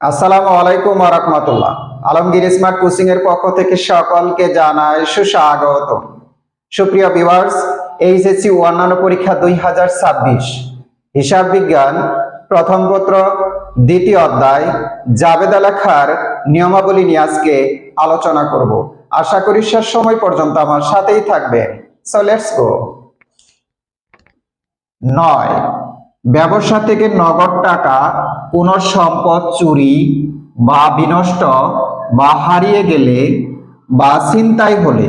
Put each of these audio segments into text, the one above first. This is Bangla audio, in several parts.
আসসালামু আলাইকুম রাহমাতুল্লাহ। আলমগীর স্মার্ট কোচিং এর পক্ষ থেকে সকলকে জানাই সুস্বাগত। সুপ্রিয় ভিউয়ার্স, এইচএসসি অন্যান্য পরীক্ষা দুই হাজার ছাব্বিশ। হিসাব বিজ্ঞান, প্রথম পত্র, দ্বিতীয় অধ্যায়, জাবেদা লেখার নিয়মাবলী নিয়ে আজকে আলোচনা করব। আশা করি শেষ সময় পর্যন্ত আমার সাথেই থাকবেন। সো লেটস গো নয়। ব্যবসা থেকে নগদ টাকা কোনো সম্পদ চুরি বা বিনষ্ট বা হারিয়ে গেলে বা ছিনতাই হলে,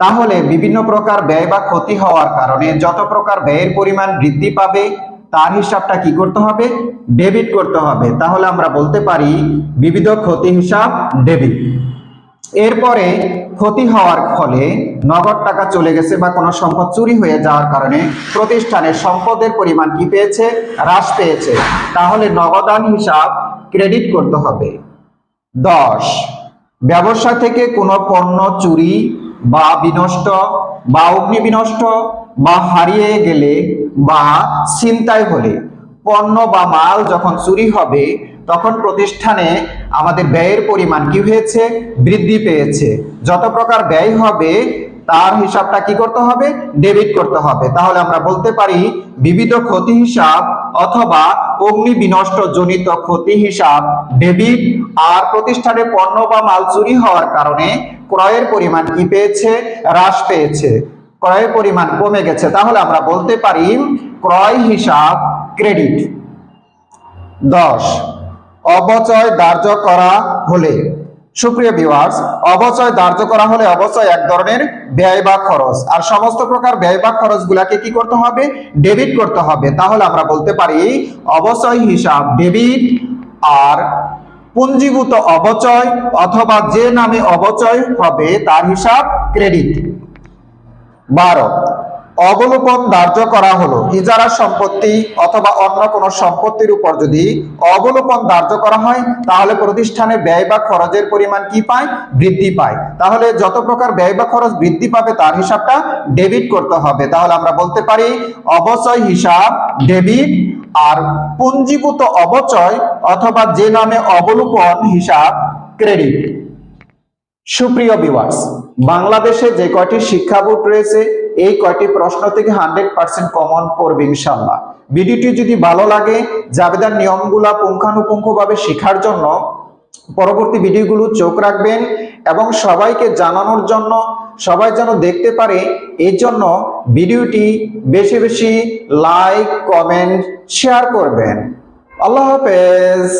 তাহলে বিভিন্ন প্রকার ব্যয় বা ক্ষতি হওয়ার কারণে যত প্রকার ব্যয়ের পরিমাণ বৃদ্ধি পাবে, তার হিসাবটা কি করতে হবে? ডেবিট করতে হবে। তাহলে আমরা বলতে পারি, বিবিধ ক্ষতি হিসাব ডেবিট। এরপরে ক্ষতি হওয়ার ফলে নগদ টাকা চলে গেছে বা কোনো সম্পদ চুরি হয়ে যাওয়ার কারণে প্রতিষ্ঠানের সম্পদের পরিমাণ কি পেয়েছে? হ্রাস পেয়েছে। তাহলে নগদান হিসাব ক্রেডিট করতে হবে। দশ, ব্যবসা থেকে কোনো পণ্য চুরি বা বিনষ্ট বা অগ্নি বিনষ্ট বা হারিয়ে গেলে বা ছিনতাই হলে পণ্য বা মাল যখন চুরি হবে, তখন প্রতিষ্ঠানে আমাদের ব্যয়ের পরিমাণ কি হয়েছে? বৃদ্ধি পেয়েছে। যত প্রকার ব্যয় হবে, তার হিসাবটা কি করতে হবে? ডেবিট করতে হবে। তাহলে আমরা বলতে পারি, বিবিধ ক্ষতি হিসাব অথবা অগ্নি বিনষ্ট জনিত ক্ষতি হিসাব ডেবিট আর প্রতিষ্ঠানে পণ্য বা মাল চুরি হওয়ার কারণে ক্রয়ের পরিমাণ কি পেয়েছে? হ্রাস পেয়েছে। ক্রয়ের পরিমাণ কমে গেছে। তাহলে আমরা বলতে পারি, ক্রয় হিসাব ক্রেডিট দশ, অবচয় ধার্য করা হলে। সুপ্রিয় ভিউয়ার্স অবচয় ধার্য করা হলে অবচয় এক ধরনের ব্যয় বা খরচ। আর সমস্ত প্রকার ব্যয় বা খরচ গুলাকে কি করতে হবে? ডেবিট করতে হবে। তাহলে আমরা বলতে পারি, অবচয় হিসাব ডেবিট আর পুঞ্জীভূত অবচয় অথবা যে নামে অবচয় হবে তার হিসাব ক্রেডিট বারো অবলোপন ধার্য করা হলো। ইজারা সম্পত্তি অথবা অন্য কোনো সম্পত্তির উপর যদি অবলোপন ধার্য করা হয়, তাহলে প্রতিষ্ঠানে ব্যয় বা খরচের পরিমাণ কি পায়? বৃদ্ধি পায়। তাহলে যত প্রকার ব্যয় বা খরচ বৃদ্ধি পাবে, তার হিসাবটা ডেবিট করতে হবে। তাহলে আমরা বলতে পারি, অবচয় হিসাব, ডেবিট আর পুঞ্জীভূত অবচয় অথবা যে নামে অবলোপন হিসাব, ক্রেডিট। সুপ্রিয় ভিউয়ার্স, বাংলাদেশে যে কয়টি শিক্ষা বোর্ড রয়েছে এই কয়টি প্রশ্ন থেকে হান্ড্রেড পার্সেন্ট কমন পড়বে ইনশাল্লাহ ভিডিওটি যদি ভালো লাগে, জাবেদার নিয়মগুলা পুঙ্খানুপুঙ্খভাবে শেখার জন্য পরবর্তী ভিডিওগুলো চোখ রাখবেন এবং সবাইকে জানানোর জন্য, সবাই যেন দেখতে পারে এই জন্য ভিডিওটি বেশি বেশি লাইক কমেন্ট শেয়ার করবেন। আল্লাহ হাফেজ।